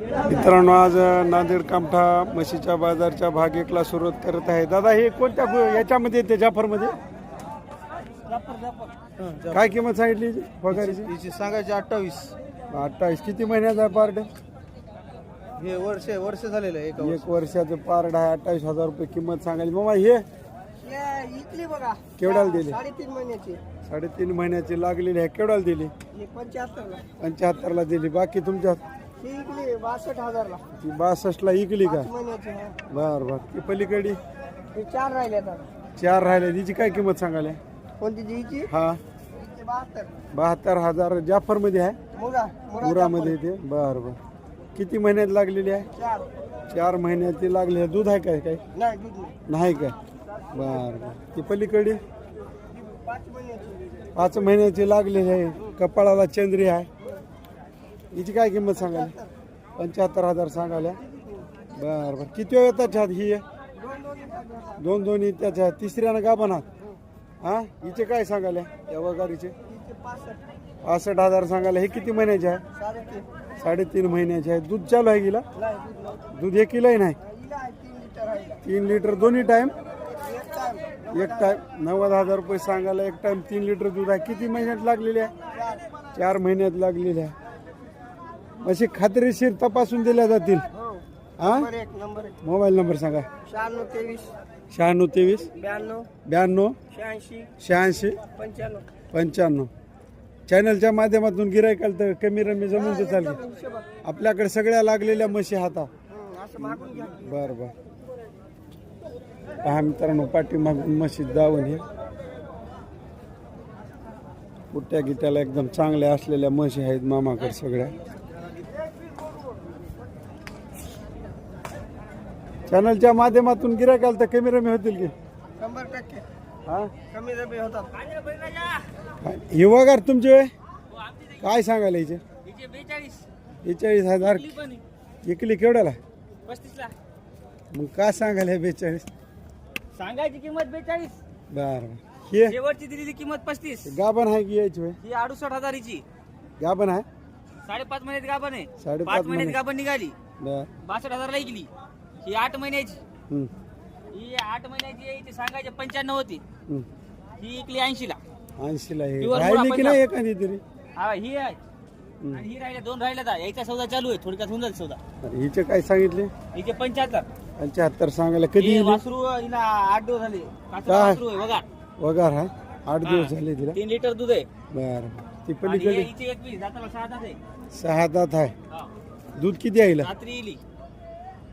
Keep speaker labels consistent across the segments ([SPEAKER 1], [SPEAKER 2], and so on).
[SPEAKER 1] मित्रांनो आज नांदेड कामठा म्हशीच्या बाजारच्या भाग एकला सुरुवात करत आहे. दादा हे कोणत्या याच्यामध्ये येते जाफरमध्ये? काय किंमत सांगितली याची? पगारीची
[SPEAKER 2] हिची सांगायची अठ्ठावीस.
[SPEAKER 1] अठ्ठावीस. किती महिन्याचा आहे पार्ट
[SPEAKER 2] हे वर्ष वर्ष झालेलं आहे एका
[SPEAKER 1] एक वर्षाचं. पार्ट आहे अठ्ठावीस हजार रुपये किंमत सांगायची. मामा हे?
[SPEAKER 2] इकली बघा.
[SPEAKER 1] केवढ्याला दिली?
[SPEAKER 2] साडेतीन महिन्याची.
[SPEAKER 1] साडेतीन महिन्याची लागलेली आहे. केवढ्याला दिली?
[SPEAKER 2] ही पंच्याहत्तरला.
[SPEAKER 1] पंच्याहत्तरला दिली. बाकी तुमच्या
[SPEAKER 2] ही इकली बासष्ट हजारला.
[SPEAKER 1] ती बासष्टला इकली का?
[SPEAKER 2] पाच महिन्याची आहे.
[SPEAKER 1] बर बर. ती पलीकडे
[SPEAKER 2] हे चार राहिले आता.
[SPEAKER 1] चार राहिले. तिची काय किंमत सांगायला?
[SPEAKER 2] कोणती जी हिची?
[SPEAKER 1] हा.
[SPEAKER 2] हिची बहात्तर.
[SPEAKER 1] बहात्तर हजार. जाफरमध्ये आहे?
[SPEAKER 2] मुरा
[SPEAKER 1] मुरामध्ये येते बर बर. किती महिन्यात लागलेली आहे?
[SPEAKER 2] चार.
[SPEAKER 1] चार महिन्याची लागली आहे. दूध आहे काय काय?
[SPEAKER 2] नाही दूध नाही.
[SPEAKER 1] नाही काय? बर बर. ती पलीकडे
[SPEAKER 2] ही पाच महिन्याची.
[SPEAKER 1] पाच महिन्याची लागलेली आहे. कपाळाला चंद्री आहे. हिची काय किंमत सांगाल पंच्याहत्तर हजार सांगाल्या बर बर. किती वेळ येतात ही
[SPEAKER 2] दोन दोन
[SPEAKER 1] त्याच्या तिसऱ्यानं का बनत? हां? हिचे काय सांगायला या वगारीचे?
[SPEAKER 2] पासष्ट
[SPEAKER 1] हजार सांगायला हे किती महिन्याचे आहे?
[SPEAKER 2] साडेतीन
[SPEAKER 1] महिन्याचे आहे. दूध चालू आहे गेला
[SPEAKER 2] दूध
[SPEAKER 1] हे एक किलोही नाही.
[SPEAKER 2] तीन लिटर
[SPEAKER 1] दोन्ही टाईम
[SPEAKER 2] एक
[SPEAKER 1] टाईम नव्वद हजार रुपये सांगायला एक टाईम तीन लिटर दूध आहे. किती महिन्यात लागलेले आहे?
[SPEAKER 2] चार
[SPEAKER 1] महिन्यात लागलेले आहे. अशी खात्रीशीर तपासून दिल्या जातील.
[SPEAKER 2] हो. नंबर एक नंबर एक.
[SPEAKER 1] मोबाईल नंबर सांगा.
[SPEAKER 2] शहाण्णव तेवीस.
[SPEAKER 1] शहाण्णव तेवीस.
[SPEAKER 2] ब्याण्णव.
[SPEAKER 1] ब्याण्णव.
[SPEAKER 2] शहाऐंशी.
[SPEAKER 1] शहाऐंशी.
[SPEAKER 2] पंच्याण्णव.
[SPEAKER 1] पंच्याण्णव. चॅनलच्या माध्यमातून गिरायकाल तर कमी रमी जमून चालेल.
[SPEAKER 2] हिशोबात.
[SPEAKER 1] आपल्याकडे सगळ्या लागलेल्या म्हशी हाता
[SPEAKER 2] असं मागून घ्या.
[SPEAKER 1] बर बर. पहा मित्रांनो पाठीमागून म्हशी जाऊन हे. पुट्या गिट्याला एकदम चांगल्या असलेल्या म्हशी आहेत मामाकडे सगळ्या. चॅनलच्या माध्यमातून गिरायकाल तर कमी रमी होतील की?
[SPEAKER 2] शंभर टक्के.
[SPEAKER 1] हा?
[SPEAKER 2] कमी रबे होतात?
[SPEAKER 1] हे वगार तुमचे? काय सांगायला हिचे
[SPEAKER 2] बेचाळीस
[SPEAKER 1] हजार. इकली केवढ्याला?
[SPEAKER 2] पस्तीसला
[SPEAKER 1] मग काय सांगायला हे बेचाळीस?
[SPEAKER 2] सांगायची किंमत बेचाळीस.
[SPEAKER 1] बर हे?
[SPEAKER 2] शेवटची दिलेली किंमत पस्तीस.
[SPEAKER 1] गाभण आहे की यायची?
[SPEAKER 2] ही अडुसष्ट हजारीची.
[SPEAKER 1] गाभण आहे?
[SPEAKER 2] साडेपाच महिन्यात गाभण आहे.
[SPEAKER 1] साडेपाच
[SPEAKER 2] पाच महिन्यात
[SPEAKER 1] महिने.
[SPEAKER 2] गाभण निघाली. बासष्ट हजारला ऐकली ही आठ महिन्याची.
[SPEAKER 1] हम्म,
[SPEAKER 2] ही आठ महिन्याची आहे ती सांगायची पंच्याण्णव होती.
[SPEAKER 1] हम्म.
[SPEAKER 2] ही इकली ऐंशीला.
[SPEAKER 1] ऐंशीला हे राहिली की नाही एखादी तरी?
[SPEAKER 2] हा ही आहे. आणि ही राहिल्या दोन राहिल्या आता याचा सौदा चालू आहे थोडक्यात होऊन जाईल सौदा.
[SPEAKER 1] अरे हिचे काय सांगितले?
[SPEAKER 2] हिचे पंच्याहत्तर.
[SPEAKER 1] पंच्याहत्तर सांगायला कधी
[SPEAKER 2] हे
[SPEAKER 1] येईल
[SPEAKER 2] वासरू हिला आठ दिवस झाले. कासरा
[SPEAKER 1] काय?
[SPEAKER 2] वासरू आहे बघा
[SPEAKER 1] वगार आहे आठ दिवस झाले तिला?
[SPEAKER 2] तीन लिटर दूध आहे.
[SPEAKER 1] बर ती
[SPEAKER 2] आणि
[SPEAKER 1] पलीकडे
[SPEAKER 2] हे हिचे एकवीस दाताला सहा दात आहे.
[SPEAKER 1] सहा दात आहे.
[SPEAKER 2] हा.
[SPEAKER 1] दूध किती आहे हिला?
[SPEAKER 2] रात्री येईल.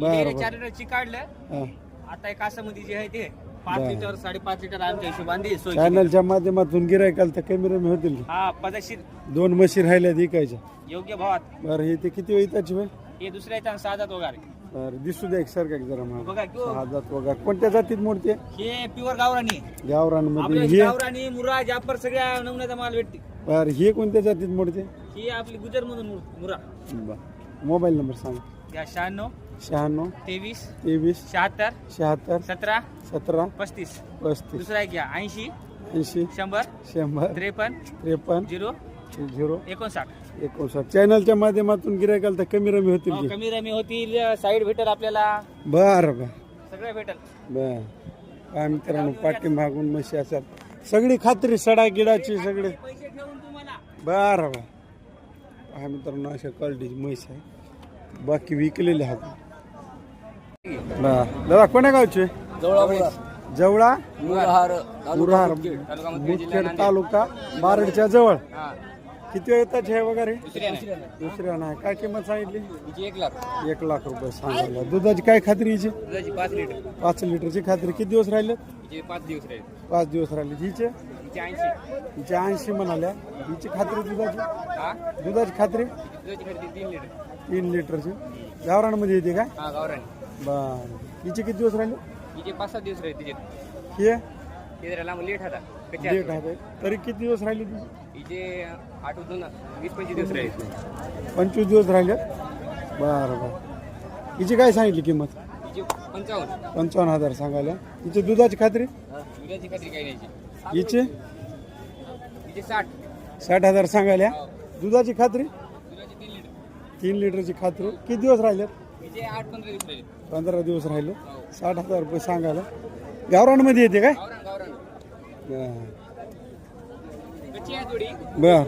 [SPEAKER 1] बरं.
[SPEAKER 2] चार लिटर काढलं.
[SPEAKER 1] हा.
[SPEAKER 2] आता एक कासामध्ये जे आहे ते पाच
[SPEAKER 1] बरं.
[SPEAKER 2] लिटर साडेपाच लिटर आमच्या हिशोबाने
[SPEAKER 1] चॅनलच्या माध्यमातून गिरायकाल तर कमी रमी होतील?
[SPEAKER 2] हा पदशीर.
[SPEAKER 1] दोन म्हशी राहिल्या विकायच्या.
[SPEAKER 2] योग्य भावात.
[SPEAKER 1] बरं हे ते किती वेळाची होय
[SPEAKER 2] हे दुसऱ्या सहा दात वगैरे.
[SPEAKER 1] बरं दिसू द्या एक सारखा जरा मला.
[SPEAKER 2] बघा किंवा
[SPEAKER 1] सहा दात वगैरे. कोणत्या जातीत मोडते?
[SPEAKER 2] हे प्युअर गावरानी. आहे.
[SPEAKER 1] गावरानमध्ये
[SPEAKER 2] आपल्या
[SPEAKER 1] हे?
[SPEAKER 2] गावरानी मुरा जापर सगळ्या नमुन्याचा माल भेटते.
[SPEAKER 1] बरं हे कोणत्या जातीत मोडते?
[SPEAKER 2] ही आपली गुजर मधून मुरा.
[SPEAKER 1] बरं. मोबाईल नंबर सांगा.
[SPEAKER 2] या शहाण्णव
[SPEAKER 1] शहाण्णव
[SPEAKER 2] तेवीस
[SPEAKER 1] तेवीस
[SPEAKER 2] शहात्तर
[SPEAKER 1] शहात्तर
[SPEAKER 2] सतरा
[SPEAKER 1] सतरा
[SPEAKER 2] पस्तीस.
[SPEAKER 1] पस्तीस.
[SPEAKER 2] दुसरा एक घ्या. ऐंशी
[SPEAKER 1] ऐंशी
[SPEAKER 2] शंभर
[SPEAKER 1] शंभर
[SPEAKER 2] त्रेपन्न
[SPEAKER 1] त्रेपन्न
[SPEAKER 2] झिरो
[SPEAKER 1] झिरो
[SPEAKER 2] एकोणसाठ.
[SPEAKER 1] एकोणसाठ. चॅनलच्या माध्यमातून गिरायकाल तर कमी रमी होतील
[SPEAKER 2] हो, कमी रमी होतील. साईड भेटेल आपल्याला.
[SPEAKER 1] बरं बरं.
[SPEAKER 2] सगळं भेटेल.
[SPEAKER 1] बर. काय मित्रांनो पाठीमागून म्हशी असतात. सगळी खात्री सडा गिडाची सगळी.
[SPEAKER 2] पैसे ठेवून तुम्हाला.
[SPEAKER 1] बरं बरं. हा मित्रांनो अशा क्वालिटीची म्हैस आहे. बाकी विकलेले आहेत. बर. दादा कोण्या गावचे? जवळा मुदखेड तालुका बारडच्या जवळ. किती वेळ येतात हे वगैरे? दुसऱ्या नाही. काय किंमत सांगितली?
[SPEAKER 2] एक लाख.
[SPEAKER 1] एक लाख रुपये सांगायला दुधाची काय खात्री हिची?
[SPEAKER 2] पाच लिटर.
[SPEAKER 1] पाच लिटरची खात्री. किती दिवस राहिले?
[SPEAKER 2] पाच दिवस राहील.
[SPEAKER 1] पाच दिवस राहिले. हिचे?
[SPEAKER 2] हिचे ऐंशी.
[SPEAKER 1] म्हणाल्या. हिची खात्री दुधाची? दुधाची खात्री?
[SPEAKER 2] तीन लिटर.
[SPEAKER 1] तीन लिटरची. गावरानमध्ये येते काय
[SPEAKER 2] गावरानी.
[SPEAKER 1] बर. हिचे किती दिवस राहिले?
[SPEAKER 2] हिचे पाच सात दिवस राहील तिचे.
[SPEAKER 1] हे?
[SPEAKER 2] ते जरा लांब लेट होता. कच्चे
[SPEAKER 1] डेट आहे तरी किती दिवस राहिले तुझे
[SPEAKER 2] हिचे आठ दोन वीस पंचवीस दिवस राहील.
[SPEAKER 1] पंचवीस दिवस राहिले? बरं बरं. हिची काय सांगितली किंमत?
[SPEAKER 2] पंचावन्न.
[SPEAKER 1] पंचावन्न हजार सांगायला. हिची दुधाची खात्री?
[SPEAKER 2] दुधाची खात्री काही नाही
[SPEAKER 1] हिची
[SPEAKER 2] साठ.
[SPEAKER 1] साठ हजार सांगायला. दुधाची खात्री?
[SPEAKER 2] दुधाची तीन लिटर.
[SPEAKER 1] तीन लिटरची खात्री. किती दिवस राहिले?
[SPEAKER 2] हिचे आठ पंधरा दिवस राहिले.
[SPEAKER 1] साठ हजार रुपये सांगायला. गावरानमध्ये येते काय? बरं. बर.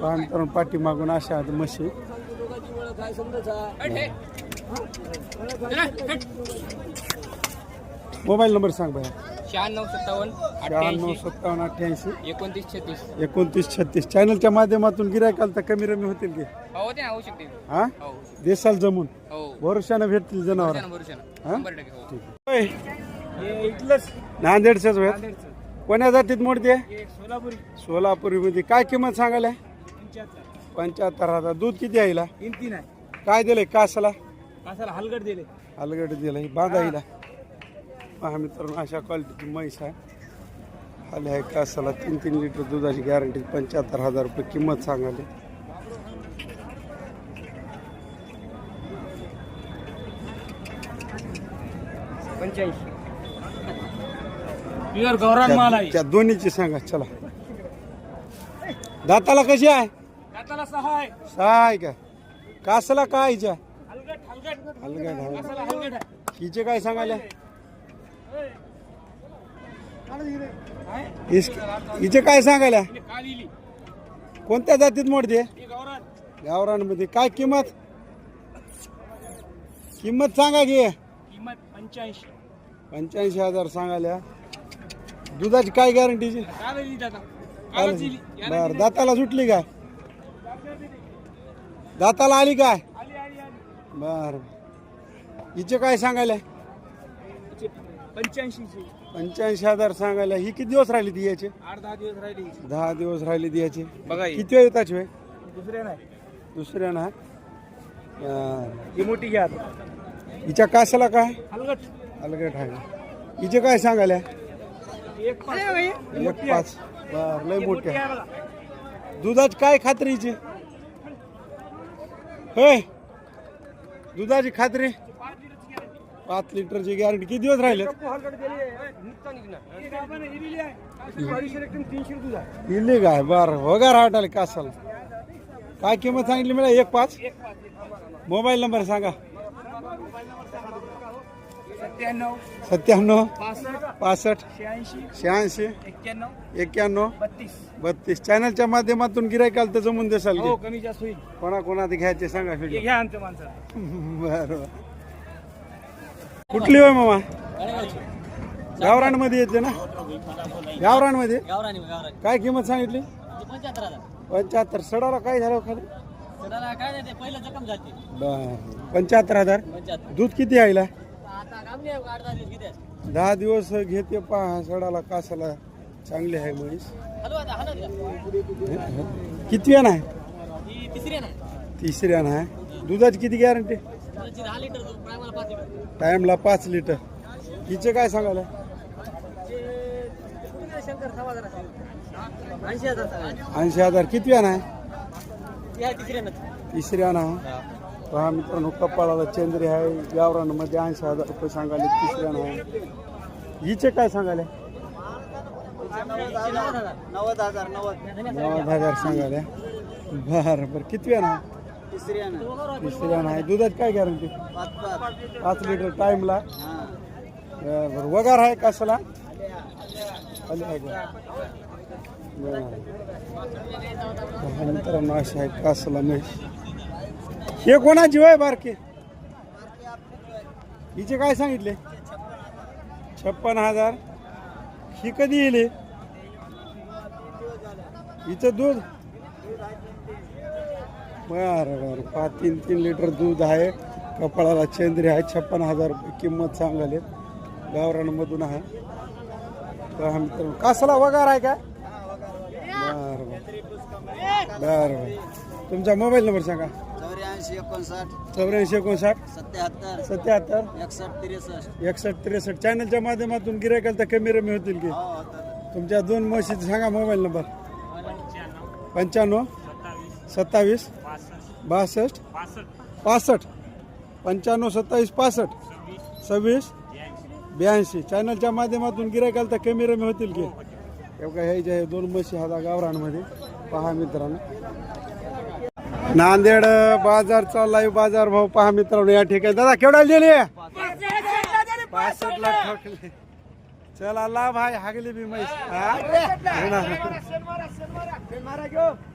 [SPEAKER 1] पाहून पाठी मागून अशा आहेत म्हशी. मोबाईल नंबर सांग बाय.
[SPEAKER 2] शहाण्णव सत्तावन्न
[SPEAKER 1] शहाण्णव
[SPEAKER 2] अठ्ठ्याऐंशी.
[SPEAKER 1] सत्तावन्न अठ्ठ्याऐंशी.
[SPEAKER 2] एकोणतीस छत्तीस.
[SPEAKER 1] एकोणतीस छत्तीस. चॅनलच्या माध्यमातून गिरायकाल तर कमी रमी होतील की?
[SPEAKER 2] हो ते ना होऊ शकते.
[SPEAKER 1] हा?
[SPEAKER 2] हो
[SPEAKER 1] देसाल जमून?
[SPEAKER 2] हो.
[SPEAKER 1] भरोशानं भेटतील जनावर.
[SPEAKER 2] भरोशानं, भरोशानं.
[SPEAKER 1] हा?
[SPEAKER 2] शंभर टक्के हो.
[SPEAKER 1] नांदेडच्याच वेळ कोण्या जातीत मोडते?
[SPEAKER 2] सोलापुरी
[SPEAKER 1] सोलापुरी. मध्ये काय किंमत सांगायला? पंच्याहत्तर. हजार. दूध किती आहे काय दिलंय? कासाला?
[SPEAKER 2] कासाला हलगड दिले
[SPEAKER 1] अलगड दिलंय. बांधाईला पहा मित्रांनो अशा क्वालिटीची म्हैस आहे. आले आहे कासाला तीन तीन लिटर दुधाची गॅरंटी पंच्याहत्तर हजार रुपये किंमत सांगाली
[SPEAKER 2] आहे.
[SPEAKER 1] त्या दोन्हीची सांगा चला. दाताला कशी आहे?
[SPEAKER 2] दाताला सहा आहे.
[SPEAKER 1] सहा आहे का? कासाला काय हिच्या?
[SPEAKER 2] हलगट हलगट.
[SPEAKER 1] आहे
[SPEAKER 2] आहे.
[SPEAKER 1] हिचे काय सांगायला? हिचे काय सांगायला? कोणत्या जातीत मोडते
[SPEAKER 2] ही
[SPEAKER 1] गावरानमध्ये. काय किंमत? किंमत सांगा की.
[SPEAKER 2] किंमत पंच्याऐंशी
[SPEAKER 1] पंच्याऐंशी हजार सांगायला. दुधाची काय गॅरंटीची
[SPEAKER 2] दादा कालच
[SPEAKER 1] बर दाताला सुटली काय दाताला आली काय
[SPEAKER 2] आली आली आली
[SPEAKER 1] बर. हिचे काय सांगायला?
[SPEAKER 2] पंच्याऐंशी
[SPEAKER 1] पंच्याऐंशी हजार सांगायला ही किती दिवस राहिली ती याचे?
[SPEAKER 2] आठ दहा दिवस राहिली
[SPEAKER 1] दहा दिवस राहिली ती याची.
[SPEAKER 2] बघा
[SPEAKER 1] किती वेळ येताच वेळ
[SPEAKER 2] दुसऱ्या नाही.
[SPEAKER 1] दुसऱ्या ना
[SPEAKER 2] ही मोठी घ्या
[SPEAKER 1] हिच्या कासाला काय?
[SPEAKER 2] हलगट.
[SPEAKER 1] अलगट आहे. हिचे काय सांगायला?
[SPEAKER 2] एक पाच.
[SPEAKER 1] एक पाच. बर लय मोठे आहे.
[SPEAKER 2] आहे बघा.
[SPEAKER 1] दुधाची काय खात्री हिची? होय. दुधाची खात्री? पाच लिटरची गॅरंटी किती दिवस राहिले दिली काय? बर वगार वाटाले कासाला? काय किंमत सांगितली मिळा एक पाच? मोबाईल नंबर सांगा.
[SPEAKER 2] सत्त्याण्णव
[SPEAKER 1] सत्त्याण्णव
[SPEAKER 2] पासष्ट शहाऐंशी एक्क्याण्णव बत्तीस.
[SPEAKER 1] चॅनलच्या माध्यमातून गिरायकाल तर जमून देसाल की?
[SPEAKER 2] हो कमी जास्त होईल.
[SPEAKER 1] कोणा कोणा ते घ्यायचे सांगा
[SPEAKER 2] हे
[SPEAKER 1] व्हिडिओ
[SPEAKER 2] घ्या आमच्या माणसाला
[SPEAKER 1] बरोबर कुठली होय मामा? गावरानमध्ये येते ना? गावरानमध्ये?
[SPEAKER 2] मध्ये
[SPEAKER 1] काय किंमत सांगितली?
[SPEAKER 2] पंच्याहत्तर.
[SPEAKER 1] सडाला काय झालं खाली? बर. पंच्याहत्तर हजार? दूध किती आईला
[SPEAKER 2] दहा दिवस
[SPEAKER 1] घेते पहा सडाला कासाला. चांगली आहे म्हैस. किती आहे? ना
[SPEAKER 2] आहे. ना
[SPEAKER 1] तिसऱ्या ना दुधाची किती गॅरंटी
[SPEAKER 2] पाच लिटर
[SPEAKER 1] टाइमला पाच लिटर. हिचे काय सांगायला?
[SPEAKER 2] ऐंशी हजार.
[SPEAKER 1] किती आहे ना
[SPEAKER 2] आहे ना
[SPEAKER 1] तिसऱ्या ना पहा मित्रांनो कपाळाला चंद्री आहे. गावरानमध्ये ऐंशी हजार रुपये सांगाले तिसऱ्या ना हिचे काय सांगाले
[SPEAKER 2] नव्वद हजार नव्वद.
[SPEAKER 1] हजार सांगाले बरं बरं. किती आहे ना
[SPEAKER 2] तिसरी आहे
[SPEAKER 1] दुधाची काय गॅरंटी
[SPEAKER 2] पाच
[SPEAKER 1] लिटर टाइमला बरं वगार आहे कशाला आहे मित्रांनो अशी आहे कासला हे कोणाची वय बारके? हिचे काय सांगितले? छप्पन हजार. ही कधी येईल? हिचं दूध? बरं बरं. पाच तीन तीन लिटर दूध आहे. कपाळाला चंद्री आहे. छप्पन हजार रुपये किंमत सांगाले गावरानमधून आहे. पहा मित्रांनो कासला वगार आहे का? बरं बरं. बरं बरं. तुमचा मोबाईल नंबर सांगा.
[SPEAKER 2] चौऱ्याऐंशी एकोणसाठ
[SPEAKER 1] चौऱ्याऐंशी एकोणसाठ
[SPEAKER 2] सत्याहत्तर
[SPEAKER 1] सत्याहत्तर
[SPEAKER 2] एकसष्ट त्रेसष्ट
[SPEAKER 1] एकसष्ट त्रेसष्ट. चॅनलच्या माध्यमातून गिरायकाल तर कमी रमी होतील की? तुमच्या दोन म्हशीचे सांगा मोबाईल नंबर. पंच्याण्णव. सत्तावीस. बासष्ट. पासष्ट. पंच्याण्णव सत्तावीस पासष्ट. सव्वीस. ब्याऐंशी. चॅनलच्या माध्यमातून गिरायकाल तर कमी रमी होतील की? एवढ्या ह्याच्या हे दोन म्हशी हाता गावरानमध्ये पहा मित्रांनो. नांदेड बाजारचा लाईव्ह बाजार भाव पहा मित्रांनो या ठिकाणी. दादा केवढा दिली पासष्ट ला ठोकले. चला ला भाई हागली बी म्हैस. हा? हो.